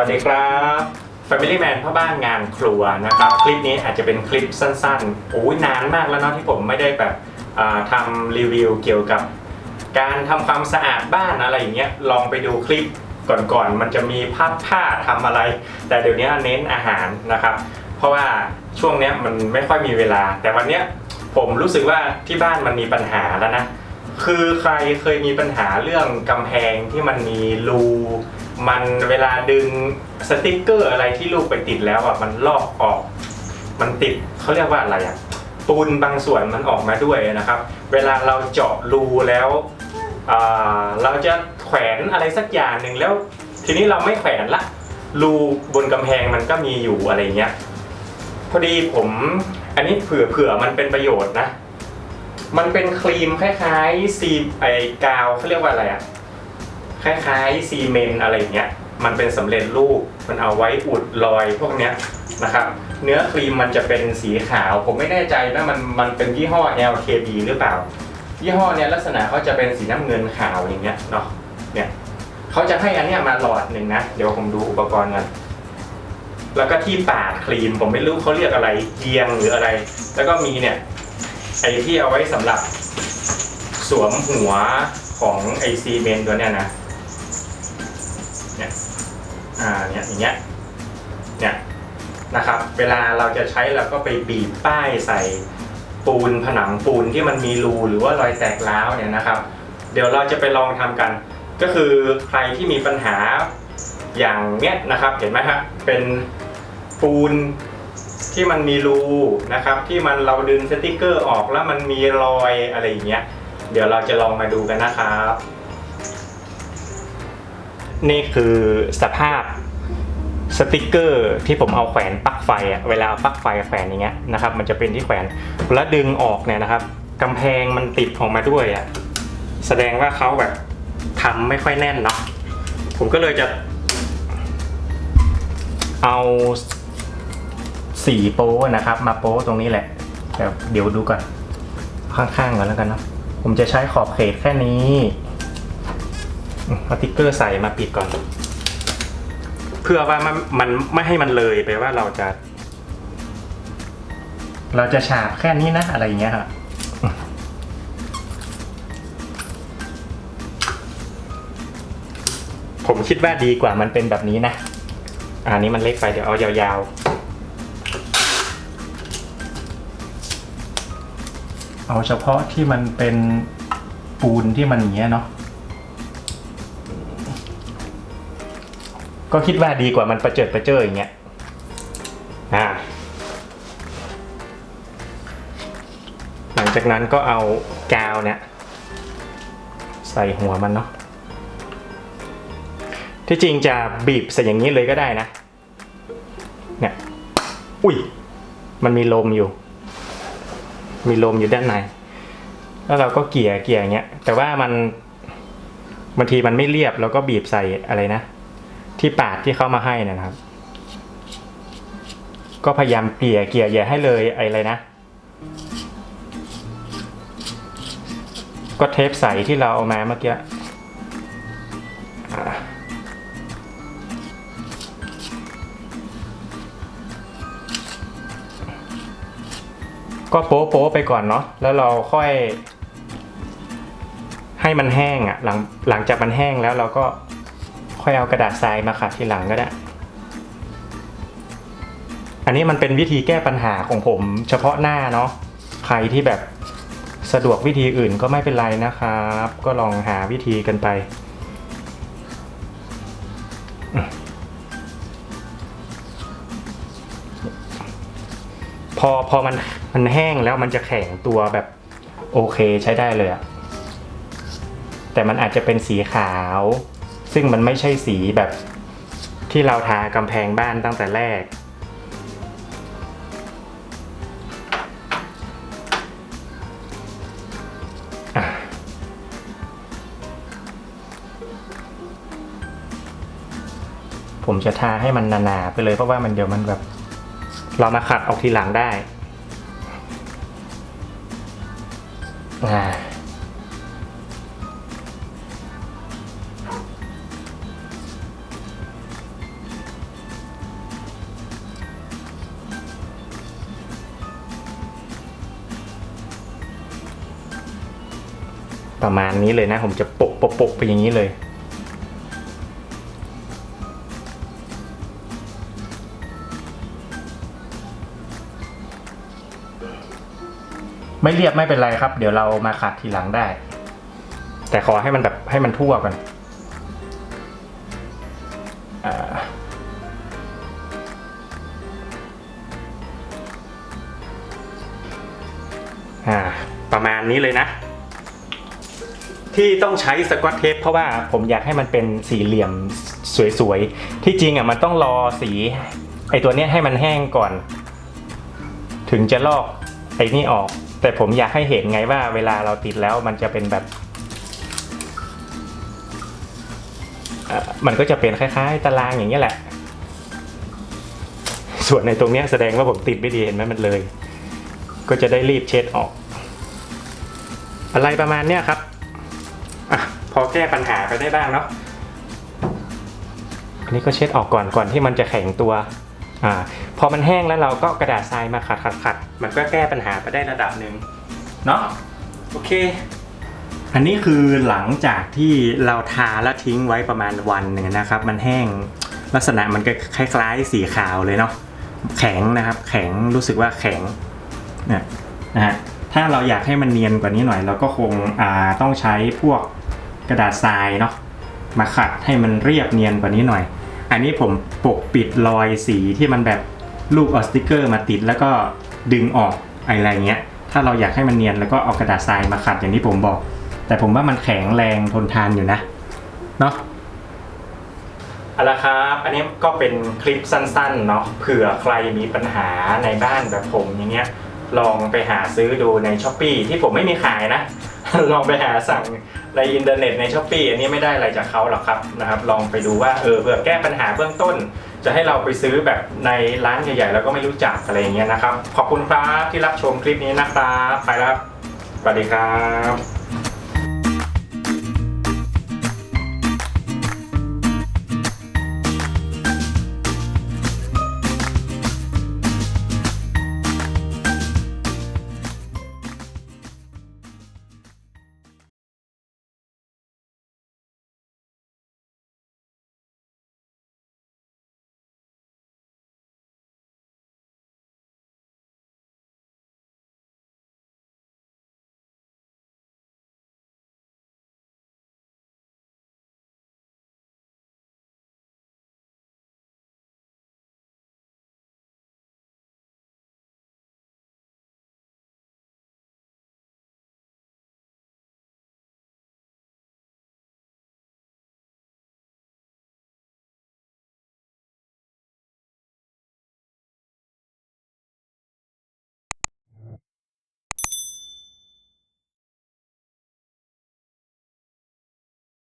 สวัสดีครับ Family Man พ่อบ้านงานครัวนะครับ คลิปนี้อาจจะเป็นคลิปสั้นๆโอ้ยนานมากแล้วเนาะที่ผมไม่ได้แบบทำรีวิวเกี่ยวกับ การทำความสะอาดบ้านอะไรอย่างเงี้ยลองไปดูคลิปก่อนๆมันจะมีภาพผ้าทำอะไร แต่เดี๋ยวนี้เน้นอาหารนะครับ เพราะว่าช่วงเนี้ยมันไม่ค่อยมีเวลา แต่วันเนี้ยผมรู้สึกว่าที่บ้านมันมีปัญหาแล้วนะ คือใครเคยมีปัญหาเรื่องกำแพงที่มันมีรู มันเวลาดึงสติกเกอร์อะไรที่ลูกไปติดแล้วอะมันลอกออก มันติดเขาเรียกว่าอะไรอะปูนบางส่วนมันออกมาด้วยนะครับ เวลาเราเจาะรูแล้วเราจะแขวนอะไรสักอย่างหนึ่งแล้ว ทีนี้เราไม่แขวนละรูบนกำแพงมันก็มีอยู่อะไรเงี้ยพอดีผมอันนี้เผื่อเผื่อมันเป็นประโยชน์นะ มันเป็นครีมคล้ายๆซีไอกาวเขาเรียกว่าอะไรอะคล้ายๆซีเมนอะไรอย่างเงี้ย มันเป็นสำเร็จรูป มันเอาไว้อุดรอยพวกเนี้ยนะครับ เนื้อครีมมันจะเป็นสีขาว ผมไม่แน่ใจว่ามันมันเป็นยี่ห้อ LKB หรือเปล่า ยี่ห้อเนี้ยลักษณะเขาจะเป็นสีน้ำเงินขาวอย่างเงี้ยเนาะ เนี่ยเขาจะให้อันเนี้ยมาหลอดหนึ่งนะ เดี๋ยวผมดูอุปกรณ์กันแล้วก็ที่ปาดครีมผมไม่รู้เขาเรียกอะไรเกียงหรืออะไร แล้วก็มีเนี่ย ไอ้ที่เอาไว้สำหรับสวมหัวของไอซีเมนต์ตัวเนี้ยนะเนี่ยอ่าเนี่ยอย่างเงี้ยเนี่ยนะครับ เวลาเราจะใช้เราก็ไปบีบป้ายใส่ปูนผนังปูนที่มันมีรูหรือว่ารอยแตกร้าวเนี่ยนะครับ เดี๋ยวเราจะไปลองทำกัน ก็คือใครที่มีปัญหาอย่างเนี้ยนะครับ เห็นไหมฮะเป็นปูน ที่มันมีรูนะครับ ที่มันเราดึงสติกเกอร์ออกแล้วมันมีรอยอะไรอย่างเงี้ย เดี๋ยวเราจะลองมาดูกันนะครับ นี่คือสภาพสติกเกอร์ที่ผมเอาแขวนปลั๊กไฟอะเวลาปลั๊กไฟแขวนอย่างเงี้ยนะครับ มันจะเป็นที่แขวนแล้วดึงออกเนี่ยนะครับกำแพงมันติดออกมาด้วยอะแสดงว่าเขาแบบทำไม่ค่อยแน่นเนาะผมก็เลยจะเอา สีโป้นะครับ มาโป้ตรงนี้แหละแต่เดี๋ยวดูก่อน ข้างๆก่อนแล้วกันเนาะผมจะใช้ขอบเขตแค่นี้มเอาติ๊กเกอร์ใส่มาปิดก่อน เพื่อว่ามันมันไม่ให้มันเลยไปว่าเราจะ เราจะฉาบแค่นี้นะ อะไรอย่างเงี้ยฮะอืมผมคิดว่าดีกว่ามันเป็นแบบนี้นะอันนี้มันเล็กไปเดี๋ยวเอายาวๆ เอาเฉพาะที่มันเป็นปูนที่มันอย่างเงี้ยเนาะก็คิดว่าดีกว่ามันประเจิดประเจออย่างเงี้ยอ่าหลังจากนั้นก็เอากาวเนี่ย ใส่หัวมันเนาะที่จริงจะบีบใส่อย่างนี้เลยก็ได้นะ เนี่ย อุ้ย มันมีลมอยู่ มีลมอยู่ด้านใน แล้วเราก็เกี่ยเกี่ยอย่างเงี้ย แต่ว่ามันบางทีมันไม่เรียบแล้วก็บีบใส่อะไรนะ ที่ปาดที่เขามาให้นะครับ ก็พยายามเกลี่ยเกลี่ยอย่าให้เลยไออะไรนะ ก็เทปใสที่เราเอามาเมื่อกี้ ก็โป๊โป๊ไปก่อนเนาะแล้วเราค่อย ให้มันแห้งอะ่ะหลังหลังจากมันแห้งแล้วเราก็ค่อยเอากระดาษทรายมาขัดทีหลังก็ได้ อันนี้มันเป็นวิธีแก้ปัญหาของผม เฉพาะหน้าเนาะใครที่แบบสะดวกวิธีอื่นก็ไม่เป็นไรนะครับ ก็ลองหาวิธีกันไป พอพอมันมันแห้งแล้วมันจะแข็งตัวแบบโอเคใช้ได้เลยอะแต่มันอาจจะเป็นสีขาว ซึ่งมันไม่ใช่สีแบบที่เราทากำแพงบ้านตั้งแต่แรก ผมจะทาให้มันหนาๆไปเลยเพราะว่ามันเดี๋ยวมันแบบ เรามาขัดออกทีหลังได้ประมาณนี้เลยนะ ผมจะปกปกปกไปอย่างนี้เลย ไม่เรียบไม่เป็นไรครับ เดี๋ยวเรามาขัดทีหลังได้ แต่ขอให้มันแบบให้มันทั่วก่อนอ่าประมาณนี้เลยนะ ที่ต้องใช้สกอตเทปเพราะว่าผมอยากให้มันเป็นสี่เหลี่ยมสวยๆ ที่จริงอะมันต้องรอสีไอตัวเนี้ยให้มันแห้งก่อน ถึงจะลอกไอนี่ออก แต่ผมอยากให้เห็นไงว่าเวลาเราติดแล้วมันจะเป็นแบบมันก็จะเป็นคล้ายๆ ตารางอย่างเงี้แหละ ส่วนในตรงนี้แสดงว่าผมติดไม่ดีเห็นไหมมันเลย ก็จะได้รีบเช็ดออก อะไรประมาณเนี้ยครับอพอแก้ปัญหาไปได้บ้างเนาะอันนี้ก็เช็ดออกก่อนก่อนที่มันจะแข็งตัว อ่าพอมันแห้งแล้วเราก็กระดาษทรายมาขัดขัดขัดมันก็แก้ปัญหาไปได้ระดับหนึ่งเนาะโอเค อันนี้คือหลังจากที่เราทาแล้วทิ้งไว้ประมาณวันหนึ่งนะครับ มันแห้งลักษณะมันก็คล้ายๆสีขาวเลยเนาะแข็งนะครับ แข็งรู้สึกว่าแข็งเนี่ยนะฮะถ้าเราอยากให้มันเนียนกว่านี้หน่อย เราก็คงอ่าต้องใช้พวกกระดาษทรายเนาะมาขัดให้มันเรียบเนียนกว่านี้หน่อย อันนี้ผมปกปิดรอยสีที่มันแบบลูกเอาสติกเกอร์มาติดแล้วก็ดึงออกอะไรเงี้ย ถ้าเราอยากให้มันเนียนแล้วก็เอากระดาษทรายมาขัดอย่างที่ผมบอก แต่ผมว่ามันแข็งแรงทนทานอยู่นะเนาะเอาละครับ อันนี้ก็เป็นคลิปสั้นๆเนาะเผื่อใครมีปัญหาในบ้านแบบผมอย่างเงี้ยลองไปหาซื้อดูในช้อปปีที่ผมไม่มีขายนะ ลองไปหาสั่งในอินเทอร์เน็ตในช้อปปีอันนี้ไม่ได้อะไรจากเขาหรอกครับนะครับลองไปดูว่าเออเพื่อแก้ปัญหาเบื้องต้น จะให้เราไปซื้อแบบในร้านใหญ่ๆแล้วก็ไม่รู้จักอะไรอย่างเงี้ยนะครับ ขอบคุณครับที่รับชมคลิปนี้นะครับไปแล้วสวัสดีครับ